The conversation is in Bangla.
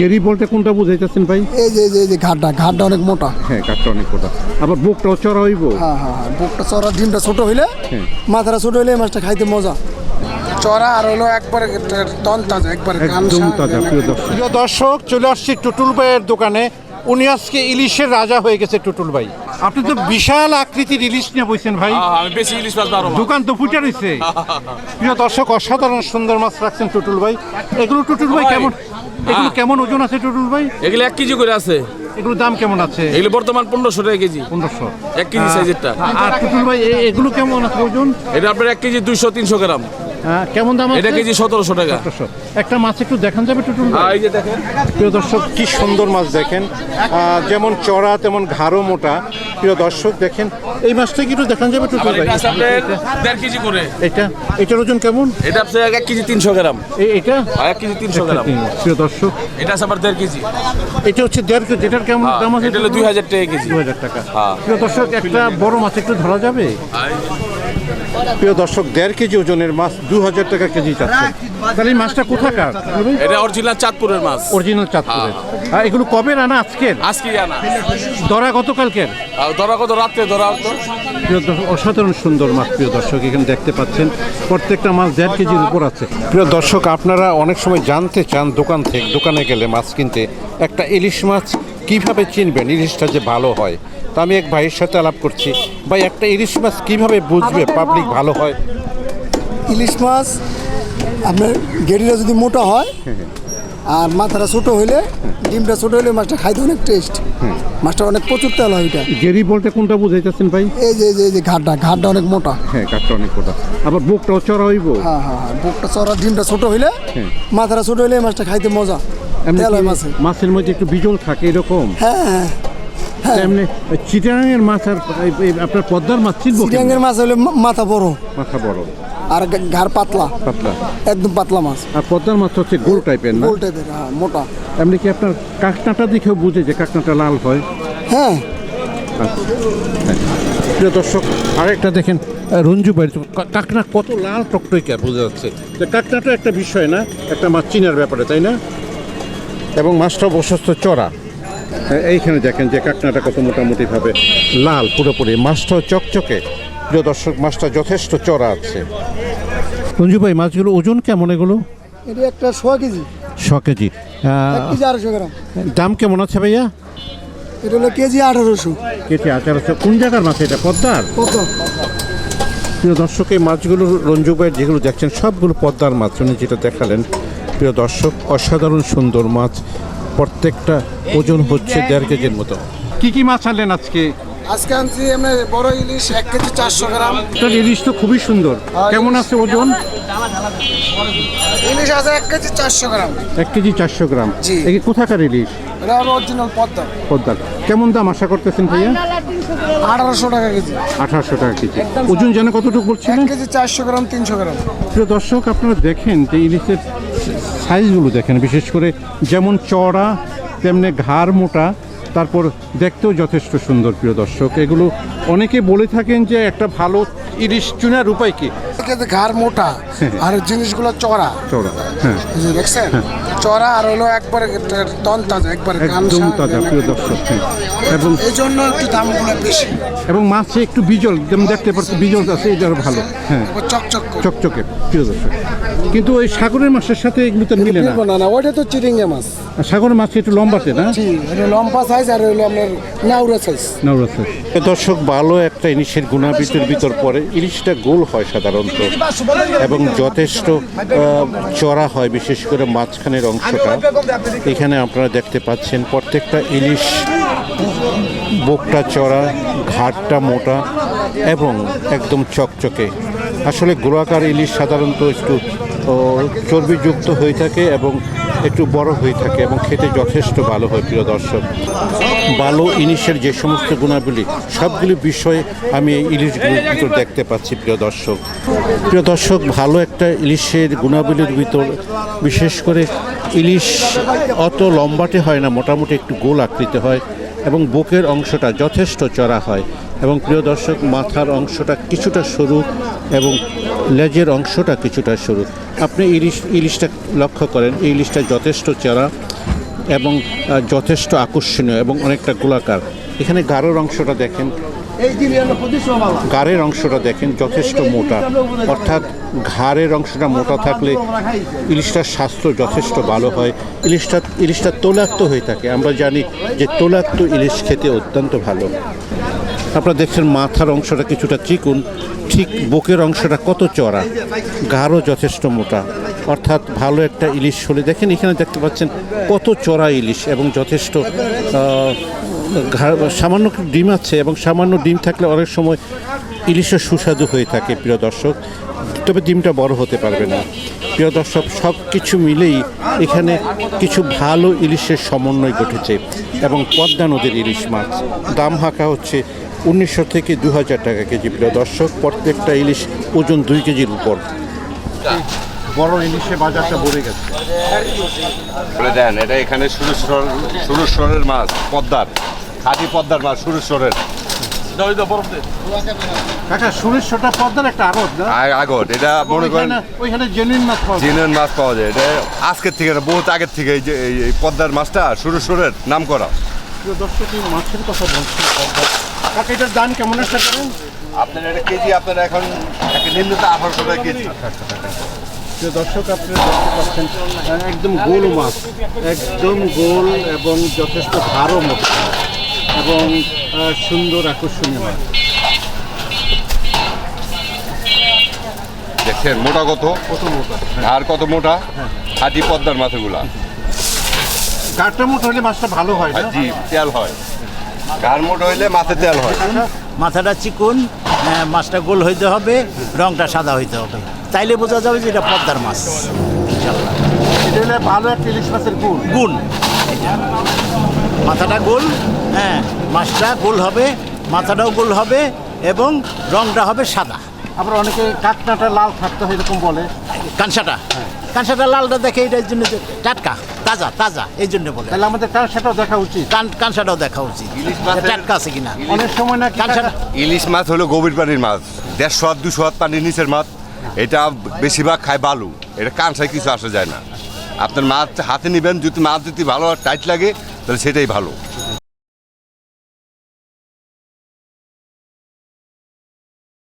গেরি বলতে কোনটা বুঝাইতেছেন ভাই? এই যে এই যে এই যে ঘাটটা ঘাটটা অনেক মোটা। হ্যাঁ ঘাটটা অনেক মোটা। আবার বুকটাও চড়া হইব? হ্যাঁ হ্যাঁ হ্যাঁ বুকটা চড়া ডিমটা ছোট হইলে হ্যাঁ। মাথাটা ছোট হইলে এই মাছটা খাইতে মজা। চড়া আর হলো একবারে তন তাজা একবারে একদম তাজা প্রিয় দর্শক চলে আসছি টুটুল ভাইয়ের দোকানে। উনি আজকে ইলিশের রাজা হয়ে গেছে টুটুল ভাই। আপনি তো বিশাল আকৃতির ইলিশ নিয়ে বসছেন ভাই। আমি বেশি ইলিশ মাছ দোকান তো ফুটে রয়েছে প্রিয় দর্শক অসাধারণ সুন্দর মাছ রাখছেন টুটুল ভাই। এগুলো টুটুল ভাই কেমন এগুলো কেমন ওজন আছে টুটুল ভাই? এগুলো এক কেজি করে আছে। এগুলো দাম কেমন আছে? এগুলো বর্তমান পনেরোশো টাকা কেজি। পনেরোশো। এক কেজি সাইজেরটা। আর টুটুল ভাই এগুলো কেমন আছে ওজন? এটা আপনার এক কেজি দুইশো তিনশো গ্রাম। কেমন দাম এটা কেজি সতেরোশো টাকা। একটা মাছ একটু দেখান যাবে টুটুল এই যে দেখেন। প্রিয় দর্শক কি সুন্দর মাছ দেখেন। যেমন চড়া তেমন ঘাড়ো মোটা। প্রিয় দর্শক দেখেন এই মাছটা কি একটু দেখান যাবে টুটুল ভাই? দেড় কেজি করে। এটা এটার ওজন কেমন? এটা আপনার এক কেজি তিনশো গ্রাম। এটা? এক কেজি তিনশো গ্রাম। প্রিয় দর্শক। এটা আছে আবার দেড় কেজি। এটা হচ্ছে দেড় কেজি এটার কেমন হ্যাঁ, দাম আছে? এটা হলো দুই হাজার টাকা কেজি। দু হাজার টাকা। হ্যাঁ। প্রিয় দর্শক একটা বড় মাছ একটু ধরা যাবে? প্রিয় দর্শক দেড় কেজি ওজনের মাছ দু হাজার টাকা কেজি চাচ্ছে তাহলে এই মাছটা কোথাকার? এটা অরিজিনাল চাঁদপুরের মাছ। অরিজিনাল চাঁদপুরের। আর এগুলো কবে রানা আজকের? আজকে আনা। ধরা গতকালকের? আর ধরা কত রাত্রে ধরা হতো। প্রিয় দর্শক অসাধারণ সুন্দর মাছ প্রিয় দর্শক এখানে দেখতে পাচ্ছেন প্রত্যেকটা মাছ দেড় কেজির উপর আছে। প্রিয় দর্শক আপনারা অনেক সময় জানতে চান দোকান থেকে দোকানে গেলে মাছ কিনতে। একটা ইলিশ মাছ কীভাবে চিনবেন ইলিশটা যে ভালো হয়? তা আমি এক ভাইয়ের সাথে আলাপ করছি। ভাই একটা ইলিশ মাছ কীভাবে বুঝবে পাবলিক ভালো হয়? ইলিশ মাছ আপনার গেরিটা যদি মোটা হয় আর মাথাটা ছোটো হইলে ডিমটা ছোটো হইলে মাছটা খাইতে অনেক টেস্ট মাছটা অনেক প্রচুর তেল হয় এটা। গেরি বলতে কোনটা বুঝাইতেছেন ভাই? এই যে এই যে ঘাটটা ঘাটটা অনেক মোটা। হ্যাঁ ঘাটটা অনেক মোটা। আবার বুকটাও চড়া হইব? হ্যাঁ হ্যাঁ হ্যাঁ বুকটা চড়া ডিমটা ছোটো হইলে হ্যাঁ। মাথাটা ছোটো হইলে এই মাছটা খাইতে মজা। এমনি হয় মাছের মধ্যে একটু বিজল থাকে এরকম? হ্যাঁ হ্যাঁ এমনি চিটাঙের মাছ আর আপনার পদ্মার মাছ চিনবো? চিটাঙ্গের মাছ হইলে মা- মাথা বড়। মাথা বড়। আর ঘাড় পাতলা। পাতলা। একদম পাতলা মাছ। আর পদ্মার মাছ হচ্ছে গোল টাইপের না? গোল টাইপের হ্যাঁ মোটা। এমনি কি আপনার কাঁকনাটা দেখেও বুঝে যে কাঁকনাটা লাল হয়? হ্যাঁ। আচ্ছা, হ্যাঁ। প্রিয় দর্শক আরেকটা দেখেন রঞ্জু বাড়ি কাঁকনা কত লাল টকটকে বোঝা যাচ্ছে। তো কাঁকনাটা একটা বিষয় না একটা মাছ চিনার ব্যাপারে তাই না? এবং মাছটা প্রশস্ত চড়া। হ্যাঁ, এইখানে দেখেন যে কাঁকনাটা কত মোটামুটিভাবে লাল পুরোপুরি মাছটাও চকচকে। প্রিয় দর্শক মাছটা যথেষ্ট চড়া আছে। রঞ্জু ভাই মাছগুলো ওজন কেমন এগুলো? এটা একটা ছয় কেজি। ছ কেজি। আড়াইশো গ্রাম। দাম কেমন আছে ভাইয়া? এটা হলো কেজি আঠারোশো। কেটে আচার কোন জায়গার মাছ এটা? পদ্মার? প্রিয় দর্শক এই মাছগুলো রঞ্জু ভাইয়ের যেগুলো দেখছেন সবগুলো পদ্মার মাছ। উনি যেটা দেখালেন প্রিয় দর্শক অসাধারণ সুন্দর মাছ। প্রত্যেকটা ওজন হচ্ছে দেড় কেজির মতো। কি কি মাছ আনলেন আজকে? আজকে আনছি আমরা বড় ইলিশ এক কেজি চারশো গ্রাম। তার ইলিশ তো খুবই সুন্দর। কেমন আছে ওজন? ইলিশ আছে এক কেজি চারশো গ্রাম। এক কেজি চারশো গ্রাম। জি। এই কোথাকার ইলিশ? এটা হলো অরিজিনাল পদ্মা। পদ্মার কেমন দাম আশা করতেছেন ভাইয়া? আঠারোশো টাকা কেজি। আঠারোশো টাকা কেজি। ওজন যেন কতটুকু এক কেজি চারশো গ্রাম তিনশো গ্রাম। প্রিয় দর্শক আপনারা দেখেন যে ইলিশের সাইজগুলো দেখেন, বিশেষ করে যেমন চড়া তেমনি ঘাড় মোটা, তারপর দেখতেও যথেষ্ট সুন্দর, প্রিয় দর্শক। এগুলো অনেকে বলে থাকেন যে একটা ভালো ইলিশ চুনার উপায় কি? ঘাড় মোটা আর জিনিসগুলো চড়া চড়া হ্যাঁ। দেখছেন? চড়া আর হলো একবারে তন তাজা একবারে একদম তাজা প্রিয় দর্শক হ্যাঁ। এবং এই জন্য একটু দামগুলো বেশি। এবং মাছে একটু বিজল যেমন দেখতে পাচ্ছি বিজল আছে এটা ভালো হ্যাঁ। চকচক চকচকে প্রিয় দর্শক। কিন্তু ওই সাগরের মাছের সাথে এগুলো তো মিলে না। না না ওইটা তো চিরিঙ্গে মাছ। সাগরের মাছ একটু লম্বাতে না? জি লম্বা সাইজ আর হলো আপনার নাউরা সাইজ নবরত্ন দর্শক ভালো একটা ইলিশের গুণাবৃত্তির ভিতর পরে ইলিশটা গোল হয় সাধারণত। এবং যথেষ্ট চড়া হয়, বিশেষ করে মাঝখানের অংশটা। এখানে আপনারা দেখতে পাচ্ছেন প্রত্যেকটা ইলিশ, বুকটা চড়া ঘাটটা মোটা এবং একদম চকচকে। আসলে গোলাকার ইলিশ সাধারণত একটু চর্বিযুক্ত হয়ে থাকে এবং একটু বড় হয়ে থাকে এবং খেতে যথেষ্ট ভালো হয়, প্রিয় দর্শক। ভালো ইলিশের যে সমস্ত গুণাবলী, সবগুলি বিষয়ে আমি এই ইলিশগুলির ভিতর দেখতে পাচ্ছি, প্রিয় দর্শক। প্রিয় দর্শক, ভালো একটা ইলিশের গুণাবলীর ভিতর, বিশেষ করে ইলিশ অত লম্বাটে হয় না, মোটামুটি একটু গোল আকৃতি হয়। এবং বুকের অংশটা যথেষ্ট চড়া হয় এবং প্রিয় দর্শক, মাথার অংশটা কিছুটা সরু এবং লেজের অংশটা কিছুটা সরু। আপনি ইলিশ, ইলিশটা লক্ষ্য করেন, ইলিশটা যথেষ্ট চড়া এবং যথেষ্ট আকর্ষণীয় এবং অনেকটা গোলাকার। এখানে গাঢ়ের অংশটা দেখেন। গাড়ের অংশটা দেখেন যথেষ্ট মোটা। অর্থাৎ ঘাড়ের অংশটা মোটা থাকলে ইলিশটার স্বাস্থ্য যথেষ্ট ভালো হয়। ইলিশটা ইলিশটা তৈলাক্ত হয়ে থাকে। আমরা জানি যে তৈলাক্ত ইলিশ খেতে অত্যন্ত ভালো। আপনারা দেখছেন মাথার অংশটা কিছুটা চিকুন। ঠিক বুকের অংশটা কত চড়া গাঢ় যথেষ্ট মোটা। অর্থাৎ ভালো একটা ইলিশ হলে দেখেন এখানে দেখতে পাচ্ছেন কত চড়া ইলিশ এবং যথেষ্ট সামান্য ডিম আছে এবং সামান্য ডিম থাকলে অনেক সময় ইলিশের সুস্বাদু হয়ে থাকে, প্রিয় দর্শক। তবে ডিমটা বড় হতে পারবে না। প্রিয় দর্শক সব কিছু মিলেই এখানে কিছু ভালো ইলিশের সমন্বয় ঘটেছে এবং পদ্মা নদীর ইলিশ মাছ। দাম হাঁকা হচ্ছে উনিশশো থেকে দু হাজার টাকা কেজি, প্রিয় দর্শক। প্রত্যেকটা ইলিশ ওজন দুই কেজির উপর। বড় ইলিশে বাজারটা বেড়ে গেছে। দেন, এটা এখানে সুরেশ্বর সুরেশ্বরের মাছ, পদ্মার। খাঁটি পদ্মার মাছ সুরেশ্বরের কাকা পদ্মার একটা আড়ত না? আগত এটা মনে করেন ওইখানে- জেনুইন মাছ পাওয়া। মাছ পাওয়া যায়। এটা আজকের থেকে না, বহুত আগের থেকে এই যে এই পদ্মার মাছটা সুরেশ্বরের নাম করা প্রিয় দর্শক এই মাছের কথা বলছি পদ্মার। কাকা এটার দাম কেমন একটা করেন আপনার এটা কেজি আপনার এখন একটা নিম্নতা আঠারোশো টাকা কেজি। প্রিয় দর্শক আপনারা দেখতে পাচ্ছেন একদম গোল মাছ একদম গোল এবং যথেষ্ট ভারও মতো এবং সুন্দর আকর্ষণীয় মাছ দেখছেন মোটা কত? কত মোটা? আর কত মোটা? খাঁটি পদ্মার মাছগুলা গাঢ়টা মোটা হলে মাছটা ভালো হয় না? জি তেল হয়। গার মোটা হইলে মাছে তেল হয়। মাথাটা চিকুন হ্যাঁ, মাছটা গোল হইতে হবে রংটা সাদা হইতে হবে। তাইলে বোঝা যাবে যে এটা পদ্মার মাছ। ইনশাল্লাহ এটা হলে ভালো একটা ইলিশ মাছের গুণ। গুণ। মাথাটা গোল হ্যাঁ মাছটা গোল হবে মাথাটাও গোল হবে এবং রংটা হবে সাদা। আবার অনেকে কাকনাটা লাল থাকতে হয় এরকম বলে। কাঁসাটা কাঁসাটা লালটা দেখে এটার জন্য টাটকা তাজা তাজা এই জন্য বলে। তাহলে আমাদের কাঁসাটাও দেখা উচিত। কান কাঁসাটাও দেখা উচিত। টাটকা আছে কিনা? অনেক সময় না কাঁসাটা ইলিশ মাছ হলো গভীর পানির মাছ। দেড়শো হাত দুশো হাত পানির নিচের মাছ। এটা বেশিরভাগ খায় বালু। এটা কাঁসায় কিছু আসা যায় না। আপনার মাছ হাতে নেবেন যদি মাছ যদি ভালো টাইট লাগে তাহলে সেটাই ভালো।